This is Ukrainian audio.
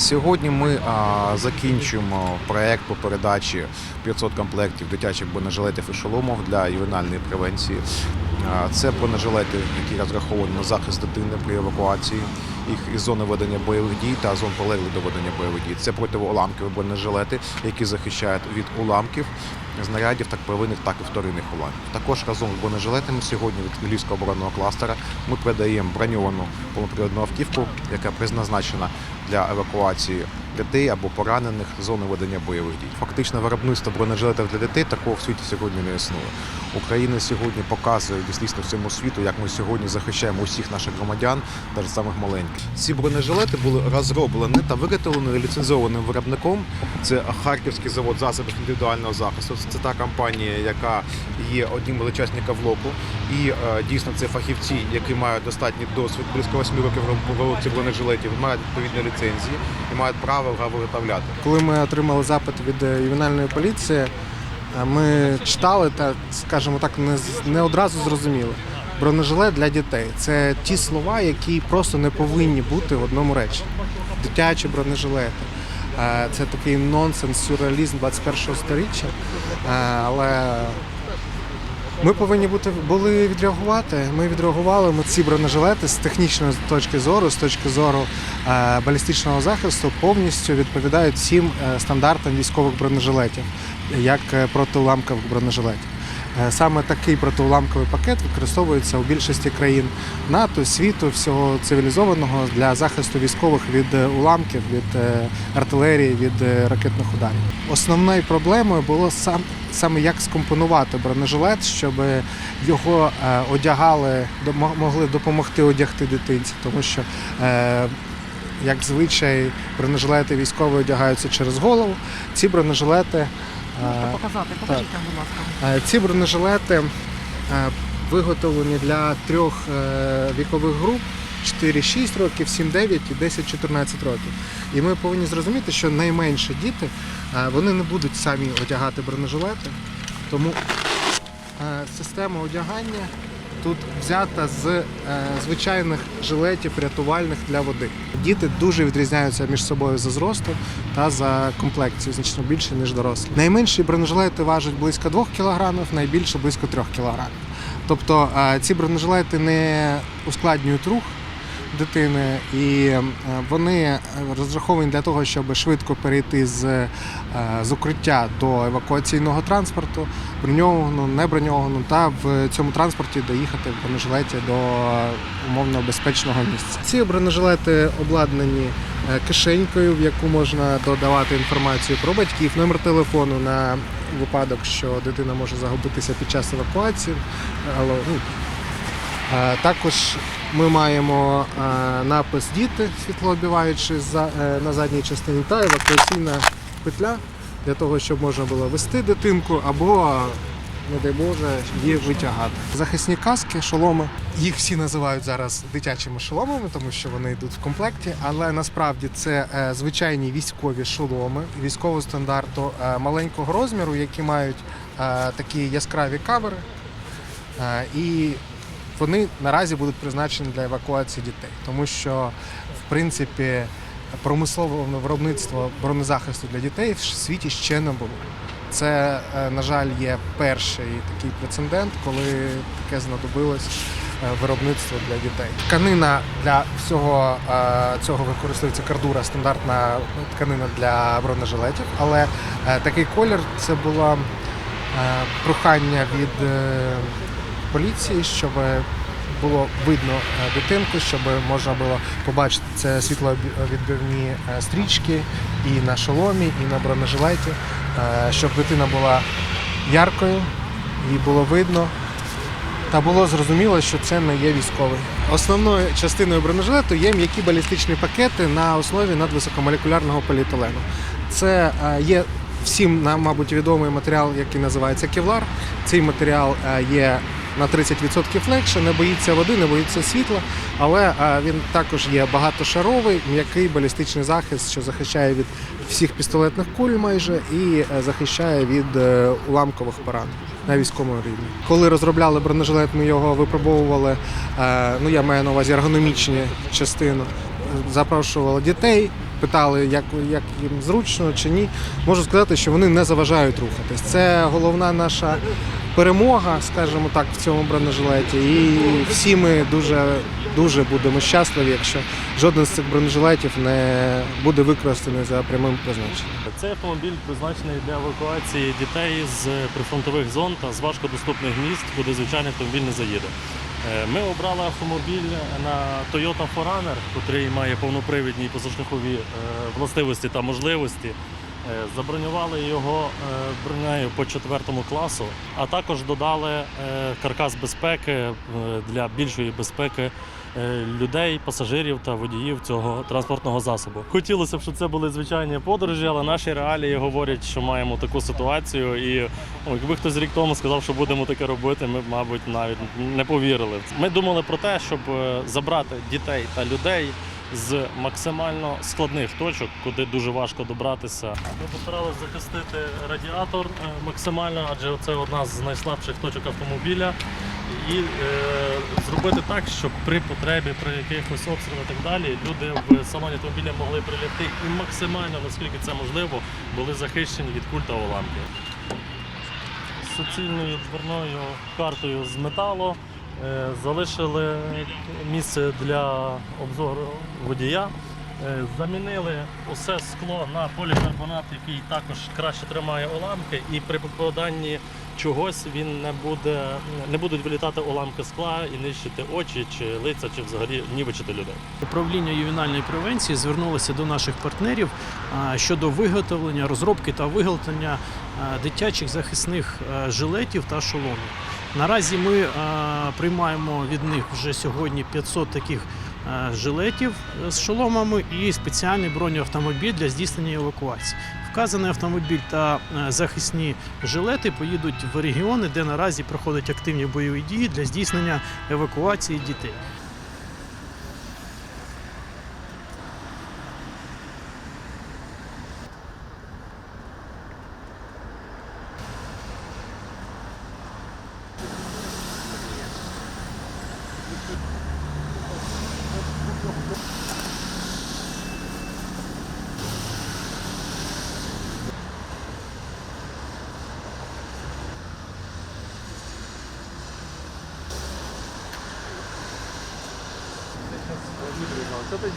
Сьогодні ми а, закінчуємо проект по передачі 500 комплектів дитячих бронежилетів і шоломів для ювенальної превенції. А, Це бронежилети, які розраховані на захист дитини при евакуації їх із зони ведення бойових дій та зон полеглих до ведення бойових дій. Це протиуламкові бронежилети, які захищають від уламків, знарядів так первинних, так і вторинних уламків. Також разом з бронежилетами сьогодні від Львівського оборонного кластера ми передаємо броньовану повноприводну автівку, яка призначена для евакуації дітей або поранених зони ведення бойових дій. Фактично виробництво бронежилетів для дітей такого в світі сьогодні не існує. Україна сьогодні показує дійсно всьому світу, як ми сьогодні захищаємо усіх наших громадян, навіть самих маленьких. Ці бронежилети були розроблені та виготовлені ліцензованим виробником. Це Харківський завод засобів індивідуального захисту. Це та компанія, яка є одним з учасників локу. І е, дійсно це фахівці, які мають достатній досвід, близько 8 років виробці бронежилетів, мають відповідні ліцензії і мають право його виготовляти. Коли ми отримали запит від е, ювенальної поліції, е, ми читали та, скажімо так, не, не одразу зрозуміли. Бронежилет для дітей це ті слова, які просто не повинні бути в одному реченні. Дитячі бронежилети. Е, Це такий нонсенс, сюрреалізм 21-го сторіччя. Але ми повинні бути були відреагувати. Ми відреагували. Ми ці бронежилети з технічної точки зору, з точки зору е, балістичного захисту, повністю відповідають всім е, стандартам військових бронежилетів, як е, протиуламкових бронежилетів. Е, Саме такий протиуламковий пакет використовується у більшості країн НАТО, світу, всього цивілізованого для захисту військових від е, уламків, від е, артилерії, від ракетних ударів. Основною проблемою було сам саме як скомпонувати бронежилет, щоб його одягали, могли допомогти одягти дитинці, тому що. Як звичай, бронежилети військові одягаються через голову. Ці бронежилети е, показати. Покажіть нам, будь ласка. Е, Ці бронежилети е, виготовлені для трьох вікових груп: 4-6 років, 7-9 і 10-14 років. І ми повинні зрозуміти, що найменші діти вони не будуть самі одягати бронежилети, тому система одягання тут взята з звичайних жилетів рятувальних для води. Діти дуже відрізняються між собою за зростом та за комплекцією, значно більше, ніж дорослі. Найменші бронежилети важать близько 2 кг, найбільше близько 3 кг. Тобто е, ці бронежилети не ускладнюють рух дитини, і е, вони розраховані для того, щоб швидко перейти з, е, з укриття до евакуаційного транспорту, броньованого, неброньованого, та в цьому транспорті доїхати в бронежилеті до умовно безпечного місця. Ці бронежилети обладнані е, кишенькою, в яку можна додавати інформацію про батьків, номер телефону на випадок, що дитина може загубитися під час евакуації. Але, ну, Е, Також ми маємо е, напис Діти е, на задній частині та евакуаційна петля для того, щоб можна було вести дитинку або, не дай Боже, її витягати. Захисні каски, шоломи. Їх всі називають зараз дитячими шоломами, тому що вони йдуть в комплекті, але насправді це е, звичайні військові шоломи військового стандарту е, маленького розміру, які мають е, такі яскраві кавери. І вони наразі будуть призначені для евакуації дітей, тому що в принципі промислового виробництва бронезахисту для дітей в світі ще не було. Це, е, на жаль, є перший такий прецедент, коли таке знадобилось е, виробництво для дітей. Тканина для всього е, цього використовується кардура, стандартна тканина для бронежилетів, але такий колір це було прохання від поліції, щоб було видно е, дитинку, щоб можна було побачити це світловідбивні е, стрічки і на шоломі, і на бронежилеті, е, щоб дитина була яркою, її було видно. Та було зрозуміло, що це не є військовий. Основною частиною бронежилету є м'які балістичні пакети на основі надвисокомолекулярного поліетилену. Це є всім нам, мабуть, відомий матеріал, який називається кевлар. Цей матеріал є на 30% легше, не боїться води, не боїться світла, але він також є багатошаровий, м'який балістичний захист, що захищає від всіх пістолетних куль майже і е, захищає від е, уламкових поранень на військовому рівні. Коли розробляли бронежилет, ми його випробовували. е, Ну я маю на увазі ергономічні частину. Запрошували дітей, питали, як, як їм зручно чи ні, можу сказати, що вони не заважають рухатись. Це головна наша перемога, скажімо так, в цьому бронежилеті. І всі ми дуже, дуже будемо щасливі, якщо жоден з цих бронежилетів не буде використаний за прямим призначенням. Цей автомобіль призначений для евакуації дітей з прифронтових зон та з важкодоступних міст, куди звичайний автомобіль не заїде. Е, Ми обрали автомобіль на Toyota 4Runner, який має повнопривідні позашляхові е, властивості та можливості. Е, Забронювали його е, бронею по четвертому класу, а також додали е, каркас безпеки для більшої безпеки людей, пасажирів та водіїв цього транспортного засобу. Хотілося б, щоб це були звичайні подорожі, але наші реалії говорять, що маємо таку ситуацію. І ну, якби хтось рік тому сказав, що будемо таке робити, ми б, мабуть, навіть не повірили. Ми думали про те, щоб забрати дітей та людей. З максимально складних точок, куди дуже важко добратися. Ми постаралися захистити радіатор е, максимально, адже це одна з найслабших точок автомобіля і е, зробити так, щоб при потребі, при якихось обстрілах і так далі, люди в салоні автомобіля могли прилягти і максимально, наскільки це можливо, були захищені від куль та уламків. Суцільною дверною картою з металу залишили місце для обзору водія. Е, Замінили усе скло на полікарбонат, який також краще тримає уламки, і при попаданні чогось він не буде не будуть вилітати уламки скла і нищити очі чи лиця, чи взагалі нівечити людей. Управління ювенальної превенції звернулося до наших партнерів щодо виготовлення, розробки та виготовлення дитячих захисних жилетів та шоломів. Наразі ми приймаємо від них вже сьогодні 500 таких жилетів з шоломами і спеціальний бронеавтомобіль для здійснення евакуації. Вказаний автомобіль та е, захисні жилети поїдуть в регіони, де наразі проходять активні бойові дії для здійснення евакуації дітей. Це тоді,